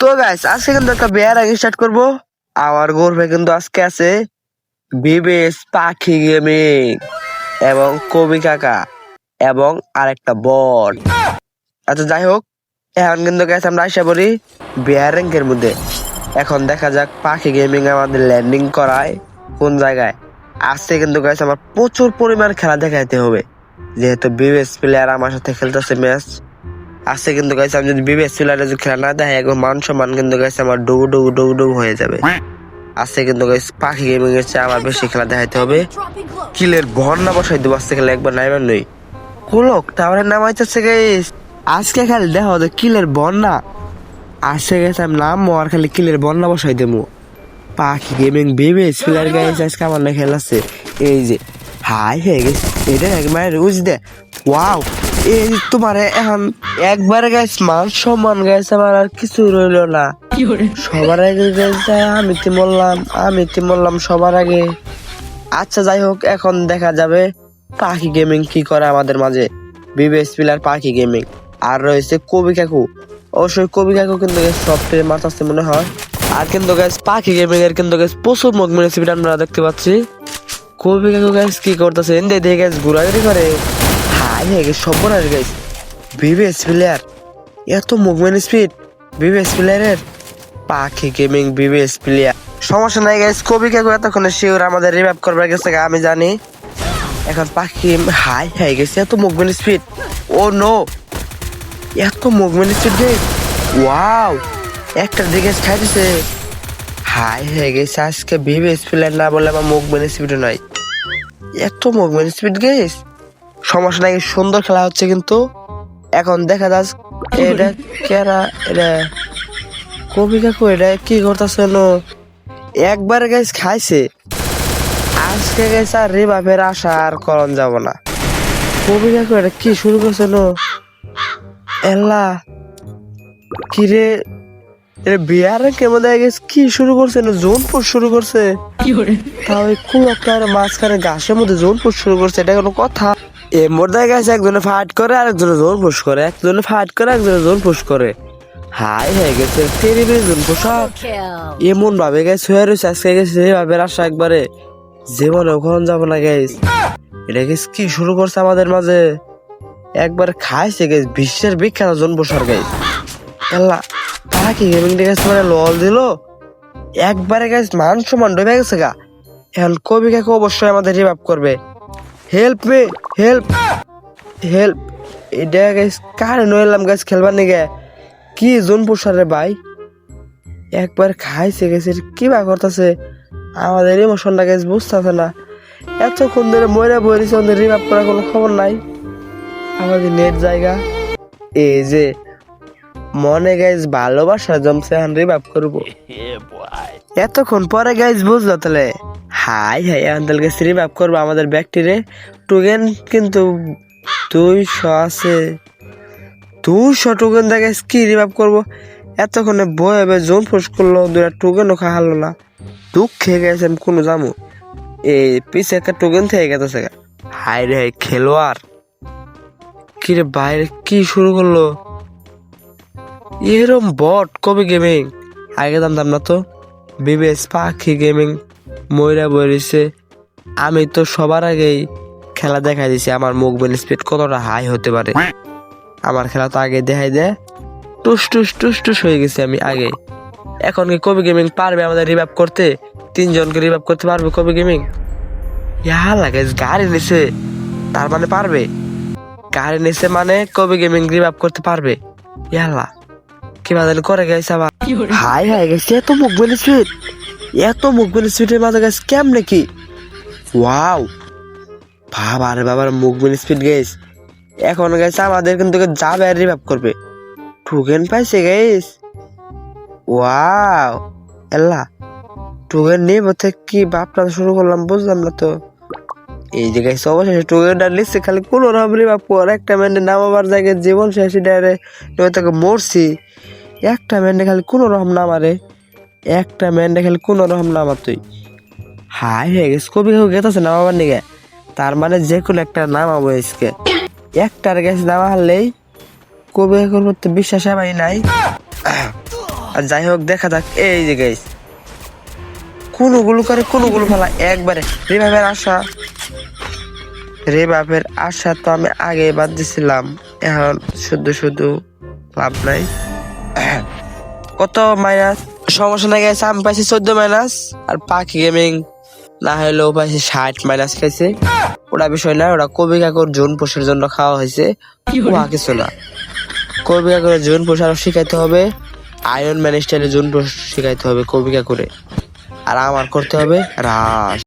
তো গাইস আজকে কিন্তু একটা বিয়ার আগে স্টার্ট করব। আমার গর্বে কিন্তু আজকে আছে বিবেশ পাখি গেমিং এবং কবি কাকা এবং আরেকটা বট আচ্ছা যাই হোক, এখন কিন্তু গাইস আমরা আশা করি বিয়ার র্যাঙ্কের মধ্যে। এখন দেখা যাক পাখি গেমিং আমাদের ল্যান্ডিং করায় কোন জায়গায়। আজকে কিন্তু গাইস আমার প্রচুর পরিমাণ খেলা দেখাইতে হবে। যেহেতু বিবেশ প্লেয়ার আমার সাথে খেলতেছে ম্যাচ আজকে কিন্তু গাইছে আমি যদি বিবেশ প্লেয়ারে যদি খেলা না দেখাই, একবার মান সম্মান কিন্তু গাইছে আমার ডুবু ডুবু ডুবু ডুবু হয়ে যাবে। আজকে কিন্তু পাখি গেমিং এর চেয়ে আমার বেশি খেলা দেখাইতে হবে। কিলের বন্যা বসাই দেবো আজকে খেলে, একবার নাইবার নই। কোলক, টাওয়ারের নাম আইতেছে গাইস আজকে খালি দেখো তো কিলের বন্যা। আজকে গেছে আমি নাম আর খালি কিলের বন্যা বসাই দেবো। পাখি গেমিং বিবেশ প্লেয়ার গাইস আজকে আমার না খেলাছে এই যে, হাই হয়ে গেছে এটা একবার রুজ দে। ওয়াও এই তোমার এখন একবার গাইস মান সম্মান গাইস আমার আর কিছু রইল না। সবার আগে গেছে আমি তি বললাম আমি তি বললাম সবার আগে। আচ্ছা যাই হোক, এখন দেখা যাবে পাখি গেমিং কি করে আমাদের মাঝে। বিবেশ প্লেয়ার পাখি গেমিং আর রয়েছে কবি কাকু। অবশ্যই কবি কাকু কিন্তু সফটওয়্যার মারতাছে মনে হয়। আর কিন্তু গাইস পাখি গেমিং এর কিন্তু গাইস প্রচুর মুখ মেরেছে আমরা দেখতে পাচ্ছি। কবি কাকু গাইস কি করতেছে? দেখে গাইস ঘোরাঘুরি করে। হাই হয়ে গেছে আর গাইস বিবেশ প্লেয়ার এত মুভমেন্ট স্পিড বিবেশ প্লেয়ারের পাখি গেমিং বিবেশ প্লেয়ার সমস্যা নাই গাইস কবি কাকু এতক্ষণে শিওর আমাদের রিভাইভ করবার গেছে আমি জানি। এখন পাখি হাই হয়ে গেছে, এত মুভমেন্ট স্পিড ও নো এত মুভমেন্ট স্পিড গাইস ওয়াও একটা দিকে খাইতেছে হাই হয়ে গেছে, আজকে বিবেশ প্লেয়ার না বলে আমার মুভমেন্ট স্পিড নাই এত মুভমেন্ট স্পিড গেস সমস্যা নাই সুন্দর খেলা হচ্ছে কিন্তু। এখন দেখা যাক এটা কেরা এটা কবি কাকু এটা কি করতেছে একবার গাছ খাইছে। আজকে গেছে আর রিভাবের আশা আর করণ যাব না। কবি কাকু এটা কি শুরু করছে নো? এল্লা কি রে এটা বিয়ার কেমন দেখা গেছে? কি শুরু করছে না? জোনপুর শুরু করছে। তাও এই কুলকটার মাঝখানে ঘাসের মধ্যে জোন পুশ শুরু করছে এটা কোনো কথা। এ মোর্দায় গেছে একজনে ফাইট করে আর একজনে জোন পুশ করে। একজনে ফাইট করে একজনে জোন পুশ করে। হাই হয়ে গেছে টেরিবি জোন পোশাক এমন ভাবে গেছে হয়ে রয়েছে আজকে গেছে ভাবে আশা একবারে। জীবনে ওখানে যাব না গেছ এটা গেছে কি শুরু করছে আমাদের মাঝে? একবার খাইছে গেছে বিশ্বের বিখ্যাত জোন পোশার গেছ আল্লাহ তারা কি গেমিং গেছে মানে লল দিল? একবারে গাইস মান সমান ডুবে গেছে গা। এখন কবি কাকে অবশ্যই আমাদের রিভাইভ করবে? হেল্প মি হেল্প হেল্প এটা গাইস কার নইলাম গাইস খেলবার নিগে? কি জোন পোষারে ভাই? একবার খাইছে গেছে কি বা করতেছে? আমাদের ইমোশনটা গাইস বুঝতেছে না। এতক্ষণ ধরে মরে বইছে ওদের রিভাইভ করার কোনো খবর নাই। আমাদের নেট জায়গা। এই যে, মনে গাইস ভালোবাসা জমছে, এখন রিভাইভ করব। এতক্ষণ পরে গাইজ বুঝলো তাহলে? হাই হাই, এখন তাহলে রিভাইভ করব আমাদের ব্যাকটিরে টুগেন কিন্তু দুইশো আছে। দুশো টুকেন দেখে কি রিভাইভ করব? এতক্ষণে বই হবে জোন ফুস করল দুটা টুকেনও খাওয়ালো না। দুঃখে গেছে আমি কোনো জামু। এই পিছে একটা টোকেন থেকে গেছে হাই রে খেলোয়াড়। কি রে বাইরে কি শুরু করল? এরম বট কবে গেমিং আগে জানতাম না তো। বিবেশ পাখি গেমিং ময়রা বইছে আমি তো সবার আগেই খেলা দেখাই দিছে আমার মুভমেন্ট স্পিড কতটা হাই হতে পারে। আমার খেলা তো আগে দেখাই দেয় টুস টুস টুস টুস হয়ে গেছে আমি আগে। এখন কি কবি গেমিং পারবে আমাদের রিভাইভ করতে? তিনজনকে রিভাইভ করতে পারবে কবি গেমিং ইহা লাগে গাড়ি নিছে। তার মানে পারবে। গাড়ি নিছে মানে কবি গেমিং রিভাইভ করতে পারবে। ইয়াল্লা কি বাজারে করে গেছে আবার? হাই হাই গেছে এত মুভমেন্ট স্পিড এত মুভমেন্ট স্পিডের মাঝে গেছে কেমনে কি? ওয়াও বাবা রে বাবার মুভমেন্ট স্পিড গেছ। এখন গেছে আমাদের কিন্তু যাবে আর রিভাইভ করবে। টুকেন পাইছে গেছ ওয়াও এল্লা টুকেন নিয়ে বলতে কি বাপটা শুরু করলাম, বুঝলাম না তো। এই যে গাইছে অবশেষে টুকেনটা নিচ্ছে, খালি কোনো রকম রিভাইভ কর একটা মেন্ডে নামাবার জায়গায় জীবন শেষ ডাইরে তোকে মরছি। একটা মেন্ডে খালি কোনো রকম নামারে একটা মেন্ডে খালি কোনো রকম নামা তুই। হাই হয়ে গেছে কবি কেউ গেতেছে নামাবার নিগে? তার মানে যে কোনো একটা নামাবো আজকে। একটার গেছে নামা হারলেই কবি এখন করতে বিশ্বাস হয় নাই। আর যাই হোক, দেখা যাক। এই যে গাইস কোনগুলো করে কোনগুলো ফেলা, একবারে। রিভাইভের আশা। রিভাইভের আশা তো আমি আগে বাদ দিছিলাম। এখন শুধু শুধু লাভ নাই। কত মাইনাস সমস্যা নাই গেছে আমি পাইছি চোদ্দ মাইনাস আর পাখি গেমিং না হলেও পাইছি ষাট মাইনাস খাইছে। ওটা বিষয় না ওটা কবি কাকুর জুন পোষের জন্য খাওয়া হয়েছে। উহা কিছু না। কবি কাকুর জুন পোষ আরও শিখাইতে হবে আয়রন ম্যান স্টাইলে জুন পোষ শিখাইতে হবে কবি কাকুরে। আর আমার করতে হবে রাস।